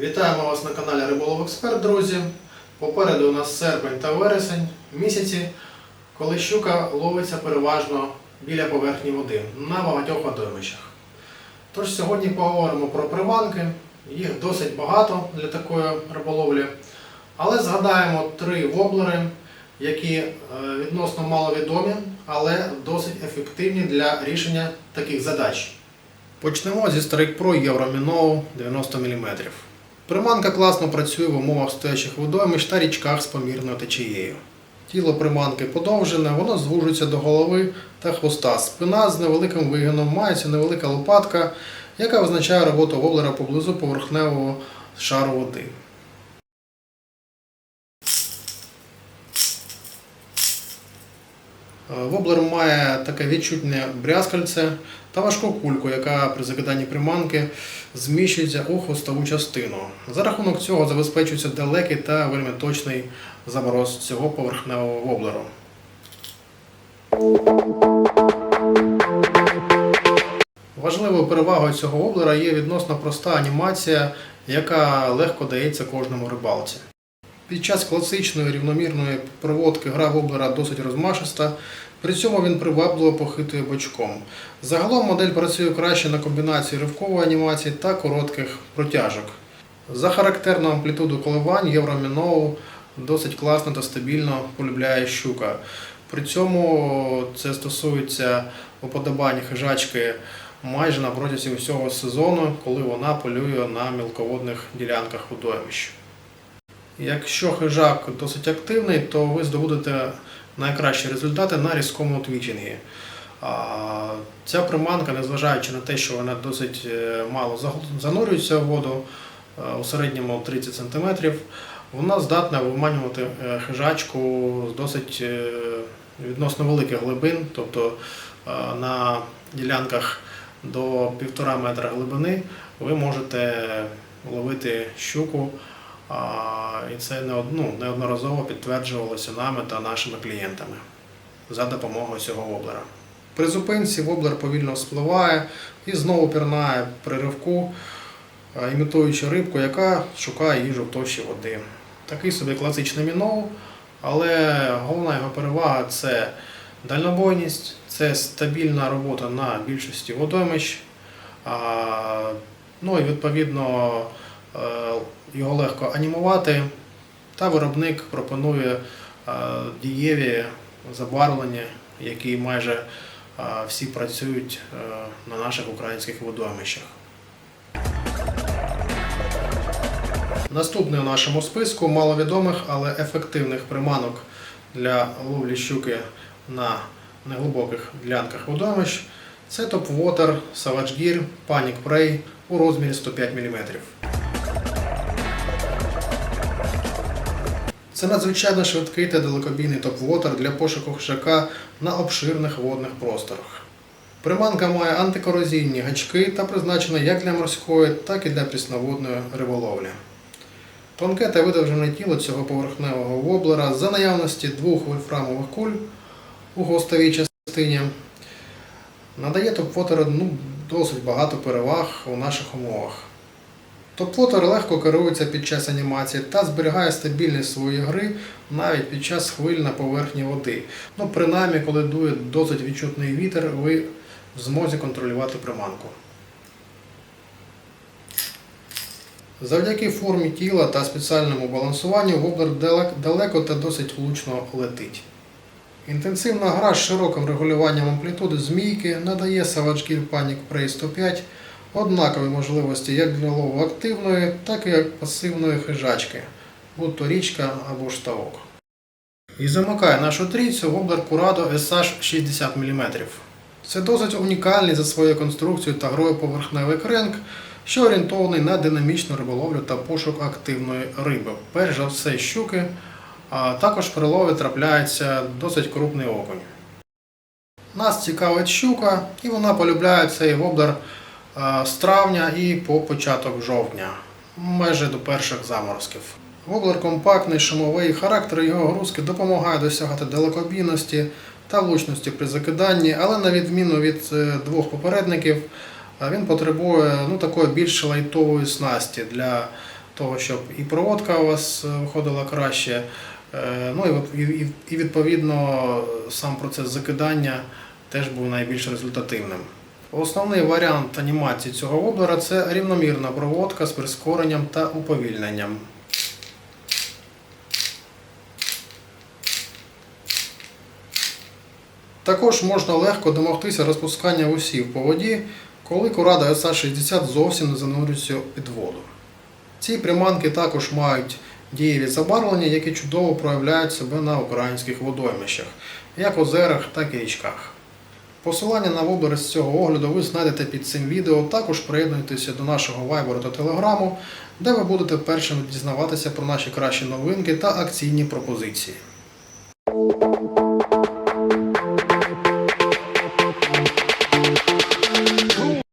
Вітаємо вас на каналі Риболов Експерт, друзі. Попереду у нас серпень та вересень місяці, коли щука ловиться переважно біля поверхні води на багатьох водоймищах. Тож сьогодні поговоримо про приманки. Їх досить багато для такої риболовлі. Але згадаємо три воблери, які е, відносно маловідомі, але досить ефективні для рішення таких задач. Почнемо зі Strike Pro Euro 90 мм. Приманка класно працює в умовах стоячих водоймищ та річках з помірною течією. Тіло приманки подовжене, воно звужується до голови та хвоста. Спина з невеликим вигином, мається невелика лопатка, яка визначає роботу воблера поблизу поверхневого шару води. Воблер має таке відчутне брязкальце та важку кульку, яка при закиданні приманки зміщується у хвостову частину. За рахунок цього забезпечується далекий та вельми точний замороз цього поверхневого воблеру. Важливою перевагою цього воблера є відносно проста анімація, яка легко дається кожному рибалці. Під час класичної рівномірної проводки гра воблера досить розмашиста, при цьому він привабливо похитує бочком. Загалом модель працює краще на комбінації ривкової анімації та коротких протяжок. За характерну амплітуду коливань Євроміноу досить класно та стабільно полюбляє щука. При цьому це стосується уподобань хижачки майже на протязі всього сезону, коли вона полює на мілководних ділянках водоймищ. Якщо хижак досить активний, то ви здобудете найкращі результати на різкому твічингі. Ця приманка, незважаючи на те, що вона досить е, мало занурюється в воду, е, у середньому 30 см, вона здатна виманювати е, хижачку з досить відносно великих глибин, тобто на ділянках до 1,5 метра глибини ви можете ловити щуку. І це ну, неодноразово підтверджувалося нами та нашими клієнтами за допомогою цього воблера. При зупинці воблер повільно спливає і знову пірнає при ривку, імітуючи рибку, яка шукає їжу в товщі води. Такий собі класичний міноу, але головна його перевага це дальнобойність, це стабільна робота на більшості водоймищ. Ну і відповідно е, його легко анімувати, та виробник пропонує е, дієві забарвлення, які майже е, всі працюють е, на наших українських водоймищах. Наступний у нашому списку маловідомих, але ефективних приманок для ловлі щуки на неглибоких ділянках водоймищ це Water Savage Gear Panic Prey у розмірі 105 мм. Це надзвичайно швидкий та далекобійний топ-вотер для пошуку хижака на обширних водних просторах. Приманка має антикорозійні гачки та призначена як для морської, так і для прісноводної риболовлі. Тонке та видовжене тіло цього поверхневого воблера за наявності двох вольфрамових куль у хвостовій частині надає топ-вотеру ну, досить багато переваг у наших умовах. Топ-фотер легко керується під час анімації та зберігає стабільність своєї гри навіть під час хвиль на поверхні води. Ну, принаймні, коли дує досить відчутний вітер, ви в змозі контролювати приманку. Завдяки формі тіла та спеціальному балансуванню воблер далеко та досить влучно летить. Інтенсивна гра з широким регулюванням амплітуди змійки надає Gear Panic Prey 105 однакові можливості як для лову активної, так і пасивної хижачки, будь то річка або ж. І замикає нашу трійцю воблер Curado SH 60 мм. Це досить унікальний за своєю конструкцією та грою поверхневий кренк, що орієнтований на динамічну риболовлю та пошук активної риби. Перш за все щуки, а також при лові трапляється досить крупний окунь. Нас цікавить щука, і вона полюбляє цей воблер з травня і по початок жовтня, майже до перших заморозків. Воблер компактний, шумовий, характер його грузки допомагає досягати далекобійності та влучності при закиданні, але на відміну від е, двох попередників, е, він потребує ну, такої більш лайтової снасті для того, щоб і проводка у вас е, виходила краще. Е, Ну і відповідно сам процес закидання теж був найбільш результативним. Основний варіант анімації цього воблера це рівномірна проводка з прискоренням та уповільненням. Також можна легко домогтися розпускання усів по воді, коли Курада СА-60 зовсім не занурюється під воду. Ці приманки також мають дієві забарвлення, які чудово проявляють себе на українських водоймищах, як озерах, так і річках. Посилання на воблери з цього огляду ви знайдете під цим відео. Також приєднуйтеся до нашого вайберу та телеграму, де ви будете першими дізнаватися про наші кращі новинки та акційні пропозиції.